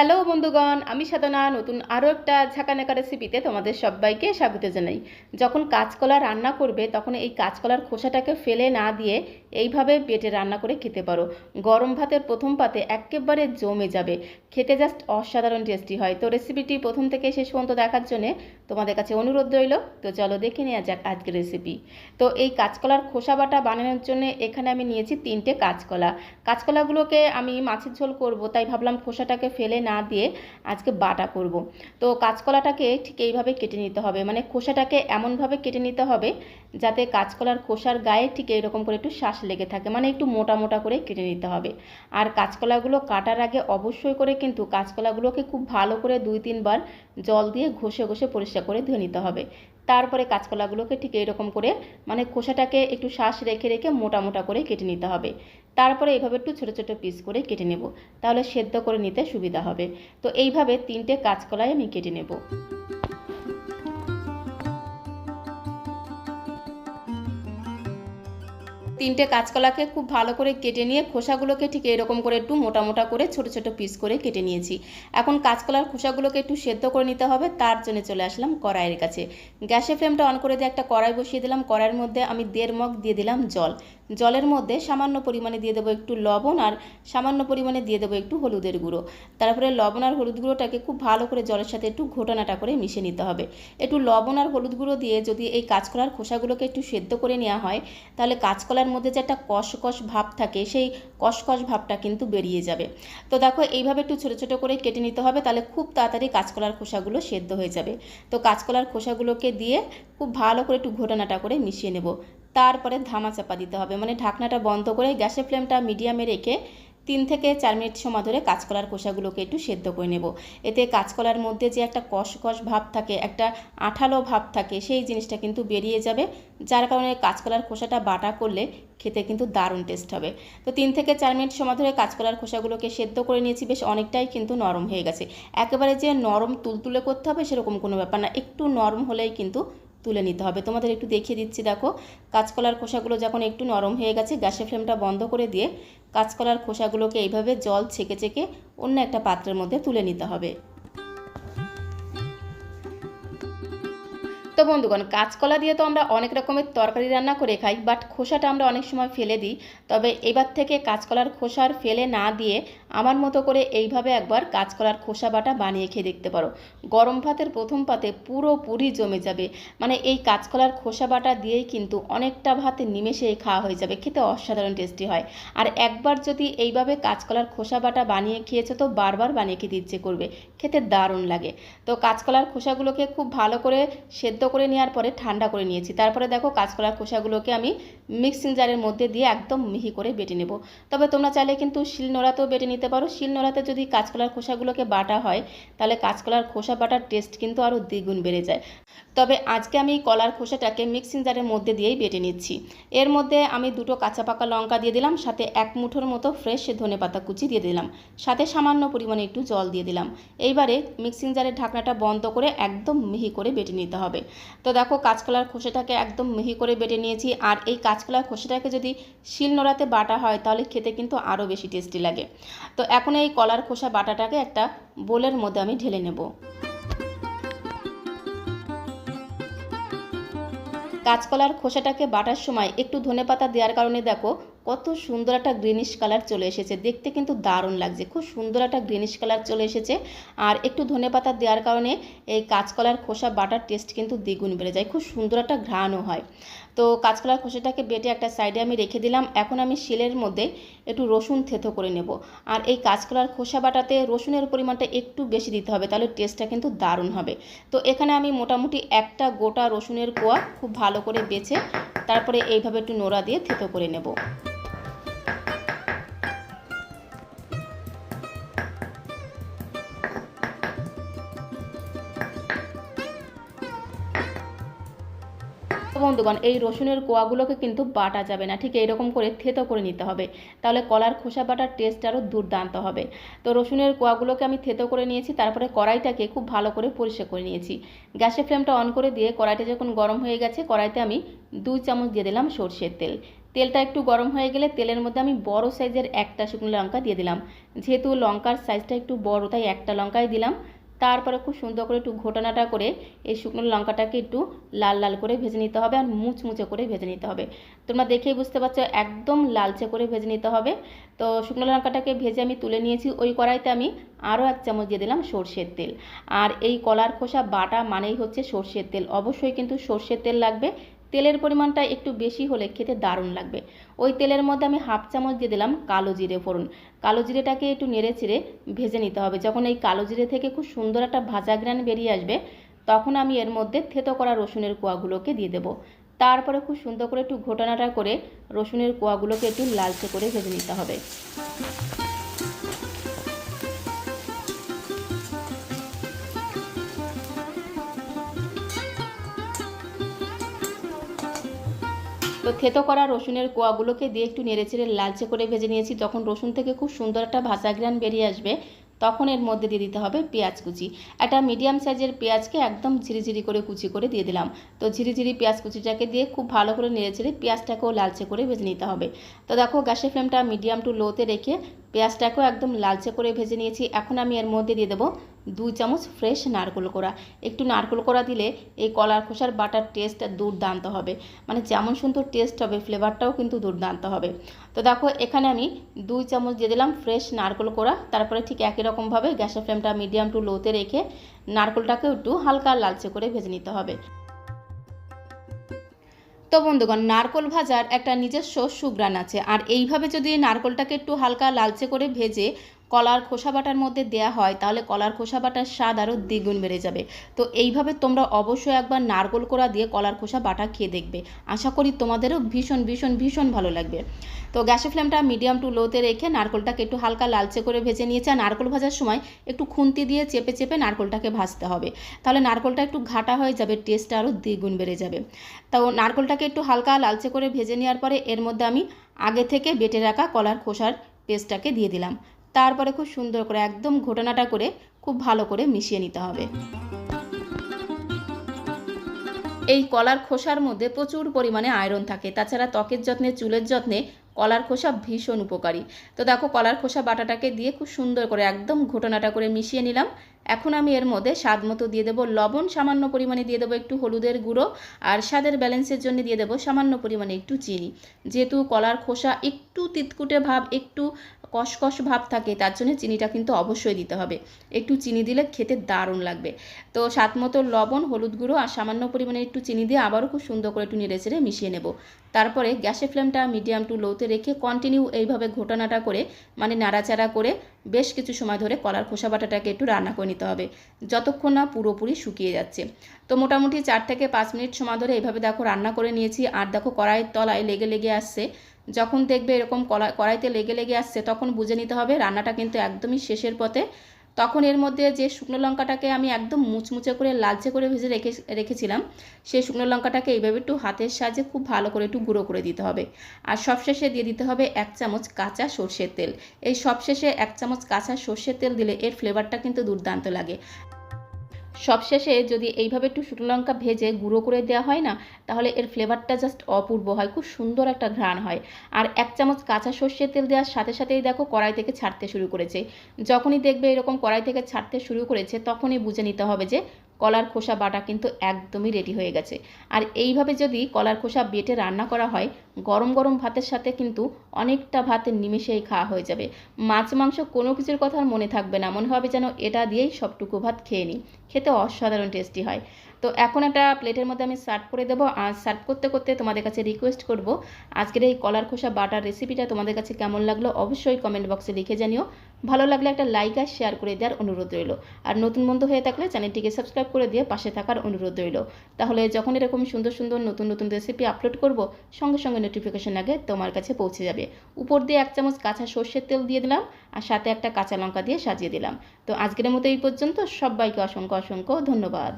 Hello বন্ধুগণ, আমি সাধনা, নতুন আরও একটা ঝাঁকানাকা রেসিপিতে তোমাদের সবাইকে স্বাগত জানাই। যখন কাঁচকলা রান্না করবে, তখন এই কাঁচকলার খোসাটাকে ফেলে না দিয়ে এইভাবে বেটে রান্না করে খেতে পারো। গরম ভাতের প্রথম পাতে একেবারে জমে যাবে। খেতে জাস্ট অসাধারণ টেস্টি হয়। তো রেসিপিটি প্রথম থেকে শেষ পর্যন্ত দেখার জন্য তোমাদের কাছে অনুরোধ রইল। তো চলো দেখে নেওয়া যাক আজকের রেসিপি তো এই কাঁচকলার খোসা বাটা বানানোর জন্য এখানে আমি নিয়েছি তিনটে কাঁচকলা। কাঁচকলাগুলোকে আমি মাছের ঝোল করব, তাই ভাবলাম খোসাটাকে ফেলে না দিয়ে আজকে বাটা করব। তো কাঁচকলাটাকে ঠিক এইভাবে কেটে নিতে হবে। মানে খোসাটাকে এমনভাবে কেটে নিতে হবে যাতে কাঁচকলার খোসার গায়ে ঠিক এইরকম করে একটু শ্বাস লেগে থাকে। মানে একটু মোটা মোটা করে কেটে নিতে হবে। আর কাঁচকলাগুলো কাটার আগে অবশ্যই করে কিন্তু কাঁচকলাগুলোকে খুব ভালো করে দুই, তিনবার জল দিয়ে ঘষে ঘষে পরিষ্কার করে ধুয়ে নিতে হবে। তারপরে কাঁচকলাগুলোকে ঠিক এরকম করে মানে খোসাটাকে একটু শ্বাস রেখে রেখে মোটা মোটা করে কেটে নিতে হবে। তারপরে এভাবে একটু ছোটো ছোটো পিস করে কেটে নেব। তাহলে সেদ্ধ করে নিতে সুবিধা হবে। তো এইভাবে তিনটে কাঁচকলাই আমি কেটে নেব। তিনটে কাঁচকলাকে খুব ভালো করে কেটে নিয়ে খোসাগুলোকে ঠিক এরকম করে একটু মোটা মোটা করে ছোট ছোট পিস করে কেটে নিয়েছি। এখন কাঁচকলার খোসাগুলোকে একটু সেদ্ধ করে নিতে হবে, তার জন্য চলে আসলাম কড়াইয়ের কাছে। গ্যাসের ফ্লেমটা অন করে দিয়ে একটা কড়াই বসিয়ে দিলাম। কড়াইয়ের মধ্যে আমি দেড় মগ দিয়ে দিলাম জল। জলের মধ্যে সামান্য পরিমাণে দিয়ে দেবো একটু লবণ আর সামান্য পরিমাণে দিয়ে দেবো একটু হলুদের গুঁড়ো। তারপরে লবণ আর হলুদ গুঁড়োটাকে খুব ভালো করে জলের সাথে একটু ঘোটানাটা করে মিশিয়ে নিতে হবে। একটু লবণ আর হলুদ গুঁড়ো দিয়ে যদি এই কাঁচকলার খোসাগুলোকে একটু সেদ্ধ করে নেওয়া হয়, তাহলে কাঁচকলার মধ্যে যে একটা কষকষ ভাব থাকে, সেই কষকষ ভাবটা কিন্তু বেরিয়ে যাবে। তো দেখো, এইভাবে একটু ছোটো ছোটো করে কেটে নিতে হবে, তাহলে খুব তাড়াতাড়ি কাঁচকলার খোসাগুলো সেদ্ধ হয়ে যাবে। তো কাঁচকলার খোসাগুলোকে দিয়ে খুব ভালো করে একটু ঘোটানাটা করে মিশিয়ে নেব। তারপরে ধামা চাপা দিতে হবে। মানে ঢাকনাটা বন্ধ করে গ্যাসের ফ্লেমটা মিডিয়ামে রেখে তিন থেকে চার মিনিট সময় ধরে কাঁচকলার খোসাগুলোকে একটু সেদ্ধ করে নেব। এতে কাঁচকলার মধ্যে যে একটা কষকষ ভাব থাকে, একটা আঠালো ভাব থাকে, সেই জিনিসটা কিন্তু বেরিয়ে যাবে, যার কারণে কাঁচকলার খোসাটা বাটা করলে খেতে কিন্তু দারুণ টেস্ট হবে। তো তিন থেকে চার মিনিট সময় ধরে কাঁচকলার খোসাগুলোকে সেদ্ধ করে নিয়েছি, বেশ অনেকটাই কিন্তু নরম হয়ে গেছে। একেবারে যে নরম তুলতুলে করতে হবে সেরকম কোনো ব্যাপার না, একটু নরম হলেই কিন্তু তুলে নিতে হবে। তোমাদের একটু দেখিয়ে দিচ্ছি, দেখো। কাঁচকলার খোসাগুলো যখন একটু নরম হয়ে গেছে, গ্যাসের ফ্লেমটা বন্ধ করে দিয়ে কাঁচকলার খোসাগুলোকে এইভাবে জল ছেঁকে ছেঁকে অন্য একটা পাত্রের মধ্যে তুলে নিতে হবে। তো বন্ধুগণ, কাঁচকলা দিয়ে তো আমরা অনেক রকমের তরকারি রান্না করে খাই বাট খোসাটা আমরা অনেক সময় ফেলে দিই। তবে এবার থেকে কাঁচকলার খোসার ফেলে না দিয়ে আমার মতো করে এইভাবে একবার কাঁচকলার খোসা বাটা বানিয়ে খেয়ে দেখতে পারো। গরম ভাতের প্রথম পাতে পুরোপুরি জমে যাবে। মানে এই কাঁচকলার খোসা বাটা দিয়েই কিন্তু অনেকটা ভাতে নিমেষেই খাওয়া হয়ে যাবে, খেতে অসাধারণ টেস্টি হয়। আর একবার যদি এইভাবে কাঁচকলার খোসা বাটা বানিয়ে খেয়েছো তো বারবার বানিয়ে খেতে ইচ্ছে করবে, খেতে দারুণ লাগে। তো কাঁচকলার খোসাগুলোকে খুব ভালো করে সেদ্ধ করে নেওয়ার পরে ঠান্ডা করে নিয়েছি। তারপরে দেখো কাঁচকলার খোসাগুলোকে আমি মিক্সিং জারের মধ্যে দিয়ে একদম মিহি করে বেটে নেব। তবে তোমরা চাইলে কিন্তু শিলনোড়াতেও বেটে নিতে পারো। শিলনোড়াতে যদি কাঁচকলার খোসাগুলোকে বাটা হয়, তাহলে কাঁচকলার খোসা বাটার টেস্ট কিন্তু আরও দ্বিগুণ বেড়ে যায়। তবে আজকে আমি কলার খোসাটাকে মিক্সিং জারের মধ্যে দিয়েই বেটে নিচ্ছি। এর মধ্যে আমি দুটো কাঁচা পাকা লঙ্কা দিয়ে দিলাম, সাথে এক মুঠোর মতো ফ্রেশ ধনে পাতা কুচি দিয়ে দিলাম, সাথে সামান্য পরিমাণে একটু জল দিয়ে দিলাম। এইবারে মিক্সিং জারের ঢাকনাটা বন্ধ করে একদম মিহি করে বেটে নিতে হবে। তো দেখো, কাঁচকলার খোসাটাকে একদম মিহি করে বেটে নিয়েছি। আর এই কাঁচকলার খোসাটাকে যদি শিল নোড়াতে বাটা হয়, তাহলে খেতে কিন্তু আরও বেশি টেস্টি লাগে। তো এখন এই কলার খোসা বাটাটাকে একটা বোলের মধ্যে আমি ঢেলে নেব। কাঁচকলার খোসাটাকে বাটার সময় একটু ধনে পাতা দেওয়ার কারণে দেখো, কত সুন্দর একটা গ্রিনিশ কালার চলে এসেছে। দেখতে কিন্তু দারুণ লাগছে, খুব সুন্দর একটা গ্রিনিশ কালার চলে এসেছে। আর একটু ধনে পাতা দেওয়ার কারণে এই কাঁচকলার খোসা বাটার টেস্ট কিন্তু দ্বিগুণ বেড়ে যায়, খুব সুন্দর একটা ঘ্রাণও হয়। তো কাঁচকলার খোসাটাকে বেটে একটা সাইডে আমি রেখে দিলাম। এখন আমি শিলের মধ্যে একটু রসুন থেতো করে নেব। আর এই কাঁচকলার খোসা বাটাতে রসুনের পরিমাণটা একটু বেশি দিতে হবে, তাহলে টেস্টটা কিন্তু দারুণ হবে। তো এখানে আমি মোটামুটি একটা গোটা রসুনের কোয়া খুব ভালো করে বেছে, তারপরে এইভাবে একটু নোড়া দিয়ে থেতো করে নেব। বন্ধুগণ, এই রসুনের কোয়াগুলোকে কিন্তু বাটা যাবে না। ঠিক এইরকম করে থেতো করে নিতে হবে। তাহলে কলার খোসা বাটার টেস্ট আরও দুর্দান্ত হবে। তো রসুনের কোয়াগুলোকে আমি থেতো করে নিয়েছি, তারপরে কড়াইটাকে খুব ভালো করে পরিষ্কার করে নিয়েছি। গ্যাসের ফ্লেমটা অন করে দিয়ে কড়াইটা যখন গরম হয়ে গেছে, কড়াইতে আমি দুই চামচ দিয়ে দিলাম সর্ষের তেল। তেলটা একটু গরম হয়ে গেলে তেলের মধ্যে আমি বড় সাইজের একটা শুকনো লঙ্কা দিয়ে দিলাম। যেহেতু লঙ্কার সাইজটা একটু বড়, তাই একটা লঙ্কাই দিলাম। তারপরে খুব সুন্দর করে একটু ঘোটানাটা করে এই শুকনো লঙ্কাটাকে একটু লাল লাল করে ভেজে নিতে হবে আর মুচমুচে করে ভেজে নিতে হবে। তোমরা দেখেই বুঝতে পারছ একদম লালচে করে ভেজে নিতে হবে। তো শুকনো লঙ্কাটাকে ভেজে আমি তুলে নিয়েছি, ওই কড়াইতে আমি আরও এক চামচ দিয়ে দিলাম সর্ষের তেল। আর এই কলার খোসা বাটা মানেই হচ্ছে সর্ষের তেল। অবশ্যই কিন্তু সর্ষের তেল লাগবে তেলের পরিমাণটা একটু বেশি হলে খেতে দারুণ লাগবে। ওই তেলের মধ্যে আমি হাফ চামচ দিয়ে দিলাম কালো জিরে ফোড়ন। কালো জিরেটাকে একটু নেড়ে চিড়ে ভেজে নিতে হবে। যখন এই কালো জিরে থেকে খুব সুন্দর একটা ভাজা গ্রান বেরিয়ে আসবে, তখন আমি এর মধ্যে থেতো করা রসুনের কোয়াগুলোকে দিয়ে দেবো। তারপরে খুব সুন্দর করে একটু ঘোটানাটা করে রসুনের কোয়াগুলোকে একটু লালচে করে ভেজে নিতে হবে। তো থেতো করা রসুনের কোয়াগুলোকে দিয়ে একটু নেড়েচেড়ে লালচে করে ভেজে নিয়েছি। যখন রসুন থেকে খুব সুন্দর একটা ভাজা গ্রান বেরিয়ে আসবে, তখন এর মধ্যে দিয়ে দিতে হবে পেঁয়াজ কুচি। একটা মিডিয়াম সাইজের পেঁয়াজকে একদম ঝিরিঝিরি করে কুচি করে দিয়ে দিলাম। তো ঝিরিঝিরি পেঁয়াজ কুচিটাকে দিয়ে খুব ভালো করে নেড়েচেড়ে পেঁয়াজটাকেও লালচে করে ভেজে নিতে হবে। তো দেখো গ্যাসের ফ্লেমটা মিডিয়াম টু লোতে রেখে পেঁয়াজটাকেও একদম লালচে করে ভেজে নিয়েছি। এখন আমি এর মধ্যে দিয়ে দেবো দুই চামচ ফ্রেশ নারকোল কোড়া। একটু নারকোল কোড়া দিলে এই কলার খোসার বাটার টেস্ট দুর্দান্ত হবে। মানে যেমন সুন্দর টেস্ট হবে, ফ্লেভারটাও কিন্তু দুর্দান্ত হবে। তো দেখো, এখানে আমি দুই চামচ দিয়ে দিলাম ফ্রেশ নারকোল কোড়া। তারপরে ঠিক একই রকমভাবে গ্যাসের ফ্লেমটা মিডিয়াম টু লোতে রেখে নারকোলটাকেও একটু হালকা লালচে করে ভেজে নিতে হবে। তো বন্ধুগণ, নারকোল ভাজার একটা নিজস্ব সুগ্রান আছে। আর এইভাবে যদি নারকোলটাকে একটু হালকা লালচে করে ভেজে কলার খোসা বাটার মধ্যে দেয়া হয়, তাহলে কলার খোসা বাটার স্বাদ আরও দ্বিগুণ বেড়ে যাবে। তো এইভাবে তোমরা অবশ্যই একবার নারকোল কোড়া দিয়ে কলার খোসা বাটা খেয়ে দেখবে। আশা করি তোমাদেরও ভীষণ ভীষণ ভীষণ ভালো লাগবে। তো গ্যাসের ফ্লেমটা মিডিয়াম টু লোতে রেখে নারকোলটাকে একটু হালকা লালচে করে ভেজে নিয়েছে। আর নারকোল ভাজার সময় একটু খুন্তি দিয়ে চেপে চেপে নারকোলটাকে ভাজতে হবে। তাহলে নারকোলটা একটু ঘাটা হয়ে যাবে, টেস্টটা আরও দ্বিগুণ বেড়ে যাবে। তো নারকোলটাকে একটু হালকা লালচে করে ভেজে নেওয়ার পরে এর মধ্যে আমি আগে থেকে বেটে রাখা কলার খোসার পেস্টটাকে দিয়ে দিলাম। তারপরে খুব সুন্দর করে, একদম ঘটনাটা করে খুব ভালো করে মিশিয়ে নিতে হবে। এই কলার খোসার মধ্যে প্রচুর পরিমাণে আয়রন থাকে। তাছাড়া ত্বকের যত্নে, চুলের যত্নে কলার খোসা ভীষণ উপকারী। তো দেখো, কলার খোসা বাটাটাকে দিয়ে খুব সুন্দর করে, একদম ঘটনাটা করে মিশিয়ে নিলাম। এখন আমি এর মধ্যে স্বাদ মতো দিয়ে দেবো লবণ, সামান্য পরিমাণে দিয়ে দেবো একটু হলুদের গুঁড়ো আর স্বাদের ব্যালেন্সের জন্য দিয়ে দেবো সামান্য পরিমাণে একটু চিনি। যেহেতু কলার খোসা একটু তিতকুটে ভাব, একটু কষকষ ভাব থাকে, তার জন্য চিনিটা কিন্তু অবশ্যই দিতে হবে। একটু চিনি দিলে খেতে দারুণ লাগবে। তো স্বাদ মতো লবণ, হলুদ গুঁড়ো আর সামান্য পরিমাণে একটু চিনি দিয়ে আবারও খুব সুন্দর করে একটু নেড়ে চেড়ে মিশিয়ে নেব। তারপরে গ্যাসের ফ্লেমটা মিডিয়াম টু লোতে রেখে কন্টিনিউ এইভাবে ঘোটানাটা করে মানে নাড়াচাড়া করে বেশ কিছু সময় ধরে কলার খোসা বাটাটাকে একটু রান্না করে নিতে হবে। যতক্ষণ না পুরোপুরি শুকিয়ে যাচ্ছে। তো মোটামুটি চার থেকে পাঁচ মিনিট সময় ধরে এইভাবে দেখো রান্না করে নিয়েছি। আর দেখো কড়াইয়ের তলায় লেগে লেগে আসছে। যখন দেখবে এরকম কড়াই কড়াইতে লেগে লেগে আসছে, তখন বুঝে নিতে হবে রান্নাটা কিন্তু একদমই শেষের পথে। তখন এর মধ্যে যে শুকনো লঙ্কাটাকে আমি একদম মুচমুচে করে, লালচে করে ভেজে রেখে, রেখেছিলাম, সেই শুকনো লঙ্কাটাকে এইভাবে একটু হাতের সাহায্যে খুব ভালো করে একটু গুঁড়ো করে দিতে হবে। আর সবশেষে দিয়ে দিতে হবে এক চামচ কাঁচা সর্ষের তেল। এই সবশেষে এক চামচ কাঁচা সর্ষের তেল দিলে এর ফ্লেভারটা কিন্তু দুর্দান্ত লাগে। সবশেষে যদি এইভাবে একটু শুকনো লঙ্কা ভেজে গুঁড়ো করে দেওয়া হয় না, তাহলে এর ফ্লেভারটা জাস্ট অপূর্ব হয়, খুব সুন্দর একটা ঘ্রাণ হয়। আর এক চামচ কাঁচা সর্ষের তেল দেওয়ার সাথে সাথেই দেখো কড়াই থেকে ছাড়তে শুরু করেছে। যখনই দেখবে এরকম কড়াই থেকে ছাড়তে শুরু করেছে, তখনই বুঝে নিতে হবে যে কলার খোসা বাটা কিন্তু একদমই রেডি হয়ে গেছে। আর এইভাবে যদি কলার খোসা বেটে রান্না করা হয়, গরম গরম ভাতের সাথে কিন্তু অনেকটা ভাতের নিমেষেই খাওয়া হয়ে যাবে। মাছ, মাংস কোনো কিছুর কথা আর মনে থাকবে না, মনে হবে যেন এটা দিয়েই সবটুকু ভাত খেয়ে নিই। খেতে অসাধারণ টেস্টি হয়। তো এখন একটা প্লেটের মধ্যে আমি সার্ভ করে দেবো। আর সার্ভ করতে করতে তোমাদের কাছে রিকোয়েস্ট করব, আজকের এই কলার খোসা বাটার রেসিপিটা তোমাদের কাছে কেমন লাগল অবশ্যই কমেন্ট বক্সে লিখে জানিও। ভালো লাগলে একটা লাইক আর শেয়ার করে দেওয়ার অনুরোধ রইল। আর নতুন বন্ধু হয়ে থাকলে চ্যানেলটিকে সাবস্ক্রাইব করে দিয়ে পাশে থাকার অনুরোধ রইল। তাহলে যখন এরকম সুন্দর সুন্দর নতুন নতুন রেসিপি আপলোড করব, সঙ্গে সঙ্গে নোটিফিকেশন আগে তোমার কাছে পৌঁছে যাবে। উপর দিয়ে এক চামচ কাঁচা সর্ষের তেল দিয়ে দিলাম, আর সাথে একটা কাঁচা লঙ্কা দিয়ে সাজিয়ে দিলাম। তো আজকের মতো এই পর্যন্ত, সবাইকে অসংখ্য অসংখ্য ধন্যবাদ।